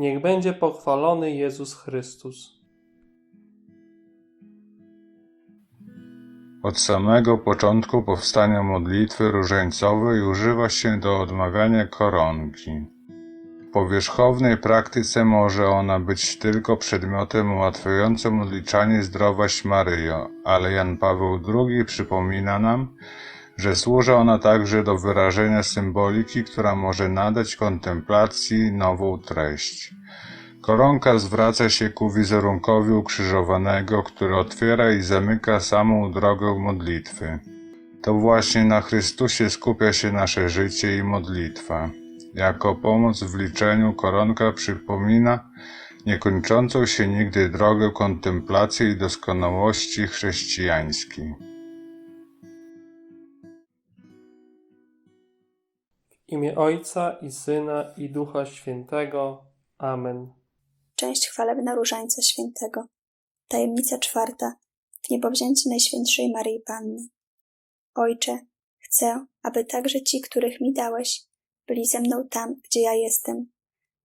Niech będzie pochwalony Jezus Chrystus. Od samego początku powstania modlitwy różańcowej używa się do odmawiania koronki. W powierzchownej praktyce może ona być tylko przedmiotem ułatwiającym odliczanie Zdrowaś Maryjo, ale Jan Paweł II przypomina nam, że służy ona także do wyrażenia symboliki, która może nadać kontemplacji nową treść. Koronka zwraca się ku wizerunkowi ukrzyżowanego, który otwiera i zamyka samą drogę modlitwy. To właśnie na Chrystusie skupia się nasze życie i modlitwa. Jako pomoc w liczeniu koronka przypomina niekończącą się nigdy drogę kontemplacji i doskonałości chrześcijańskiej. Imię Ojca i Syna i Ducha Świętego. Amen. Część chwalebna Różańca Świętego. Tajemnica czwarta. W niebowzięcie Najświętszej Maryi Panny. Ojcze, chcę, aby także ci, których mi dałeś, byli ze mną tam, gdzie ja jestem,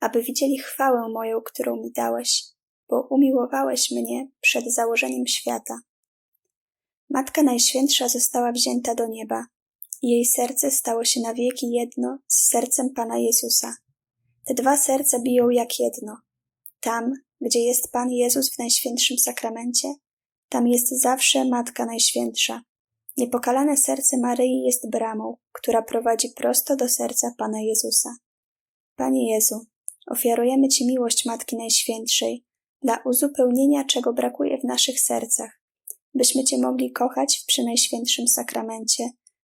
aby widzieli chwałę moją, którą mi dałeś, bo umiłowałeś mnie przed założeniem świata. Matka Najświętsza została wzięta do nieba jej serce stało się na wieki jedno z sercem Pana Jezusa. Te dwa serca biją jak jedno. Tam, gdzie jest Pan Jezus w Najświętszym Sakramencie, tam jest zawsze Matka Najświętsza. Niepokalane serce Maryi jest bramą, która prowadzi prosto do serca Pana Jezusa. Panie Jezu, ofiarujemy Ci miłość Matki Najświętszej, dla uzupełnienia czego brakuje w naszych sercach, byśmy Cię mogli kochać w Przynajświętszym Sakramencie,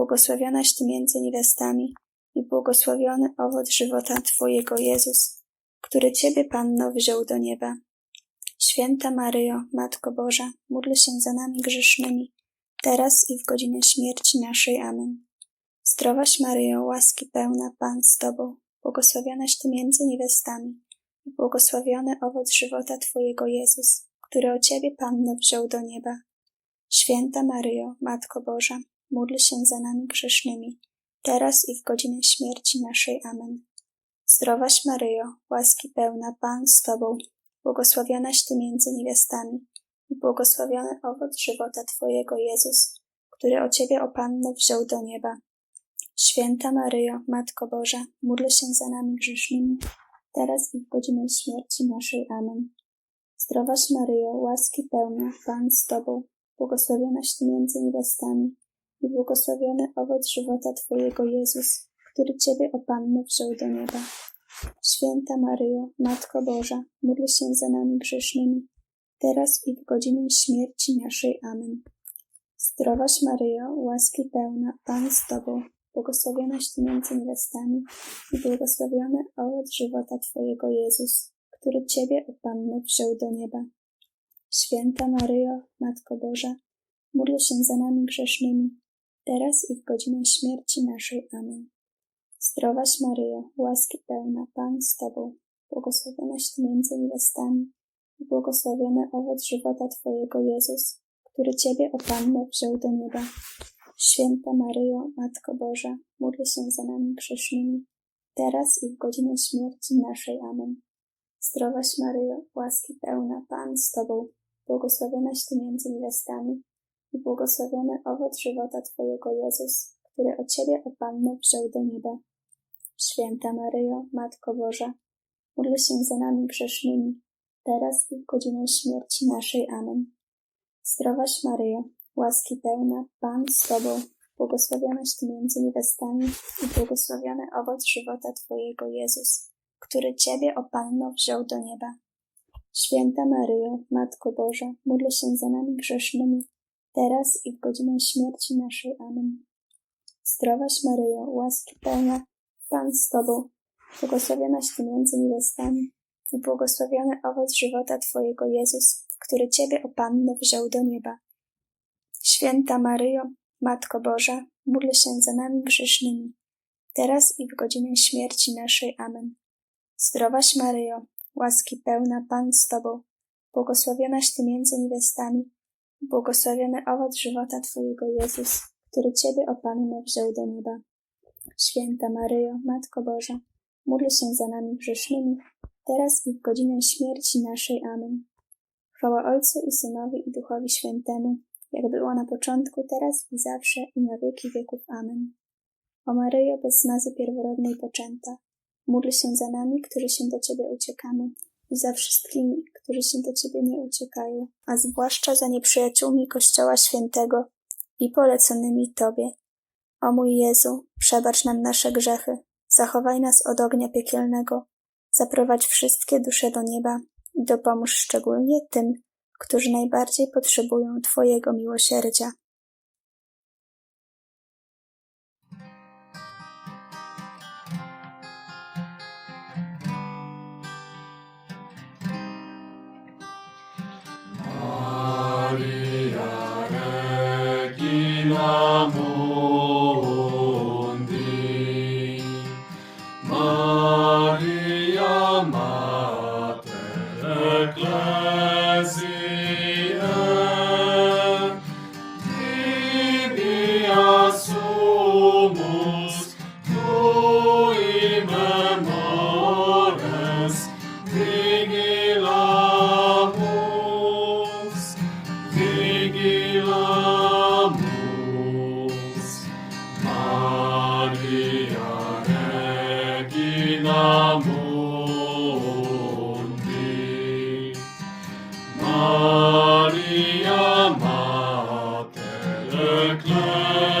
błogosławionaś Ty między niewiastami i błogosławiony owoc żywota Twojego Jezus, który Ciebie, Panno, wziął do nieba. Święta Maryjo, Matko Boża, módl się za nami grzesznymi, teraz i w godzinę śmierci naszej. Amen. Zdrowaś Maryjo, łaski pełna, Pan z Tobą, błogosławionaś Ty między niewiastami i błogosławiony owoc żywota Twojego Jezus, który o Ciebie, Panno, wziął do nieba. Święta Maryjo, Matko Boża, módl się za nami grzesznymi, teraz i w godzinę śmierci naszej. Amen. Zdrowaś Maryjo, łaski pełna, Pan z Tobą, błogosławionaś Ty między niewiastami i błogosławiony owoc żywota Twojego Jezus, który o Ciebie, o wziął do nieba. Święta Maryjo, Matko Boża, módl się za nami grzesznymi, teraz i w godzinę śmierci naszej. Amen. Zdrowaś Maryjo, łaski pełna, Pan z Tobą, błogosławionaś Ty między niewiastami i błogosławiony owoc żywota Twojego Jezus, który Ciebie, o Panno, wziął do nieba. Święta Maryjo, Matko Boża, módl się za nami grzesznymi, teraz i w godzinę śmierci naszej. Amen. Zdrowaś Maryjo, łaski pełna, Pan z Tobą, błogosławionaś Ty między niewiastami i błogosławiony owoc żywota Twojego Jezus, który Ciebie, o Panno, wziął do nieba. Święta Maryjo, Matko Boża, módl się za nami grzesznymi, teraz i w godzinę śmierci naszej. Amen. Zdrowaś Maryjo, łaski pełna, Pan z Tobą, błogosławionaś Ty między niewiastami i błogosławiony owoc żywota Twojego Jezus, który Ciebie, o Panno, wziął do nieba. Święta Maryjo, Matko Boża, módl się za nami grzesznymi, teraz i w godzinę śmierci naszej. Amen. Zdrowaś Maryjo, łaski pełna, Pan z Tobą, błogosławionaś Ty między niewiastami i błogosławiony owoc żywota Twojego Jezus, który o Ciebie, o Panno, wziął do nieba. Święta Maryjo, Matko Boża, módl się za nami grzesznymi, teraz i w godzinę śmierci naszej. Amen. Zdrowaś Maryjo, łaski pełna, Pan z Tobą, błogosławionaś Ty między niewiastami i błogosławiony owoc żywota Twojego Jezus, który Ciebie, o Panno, wziął do nieba. Święta Maryjo, Matko Boża, módl się za nami grzesznymi, teraz i w godzinę śmierci naszej. Amen. Zdrowaś Maryjo, łaski pełna, Pan z Tobą, błogosławionaś Ty między niewiastami i błogosławiony owoc żywota Twojego Jezus, który Ciebie, o Panno, wziął do nieba. Święta Maryjo, Matko Boża, módl się za nami grzesznymi, teraz i w godzinę śmierci naszej. Amen. Zdrowaś Maryjo, łaski pełna Pan z Tobą, błogosławionaś Ty między niewiastami, błogosławiony owoc żywota Twojego Jezus, który Ciebie, o Panno, wziął do nieba. Święta Maryjo, Matko Boża, módl się za nami grzesznymi, teraz i w godzinę śmierci naszej. Amen. Chwała Ojcu i Synowi i Duchowi Świętemu, jak było na początku, teraz i zawsze i na wieki wieków. Amen. O Maryjo, bez mazy pierworodnej poczęta, módl się za nami, którzy się do Ciebie uciekamy i za wszystkimi, którzy się do Ciebie nie uciekają, a zwłaszcza za nieprzyjaciółmi Kościoła Świętego i poleconymi Tobie. O mój Jezu, przebacz nam nasze grzechy, zachowaj nas od ognia piekielnego, zaprowadź wszystkie dusze do nieba i dopomóż szczególnie tym, którzy najbardziej potrzebują Twojego miłosierdzia. Ecclesia,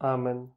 Amen.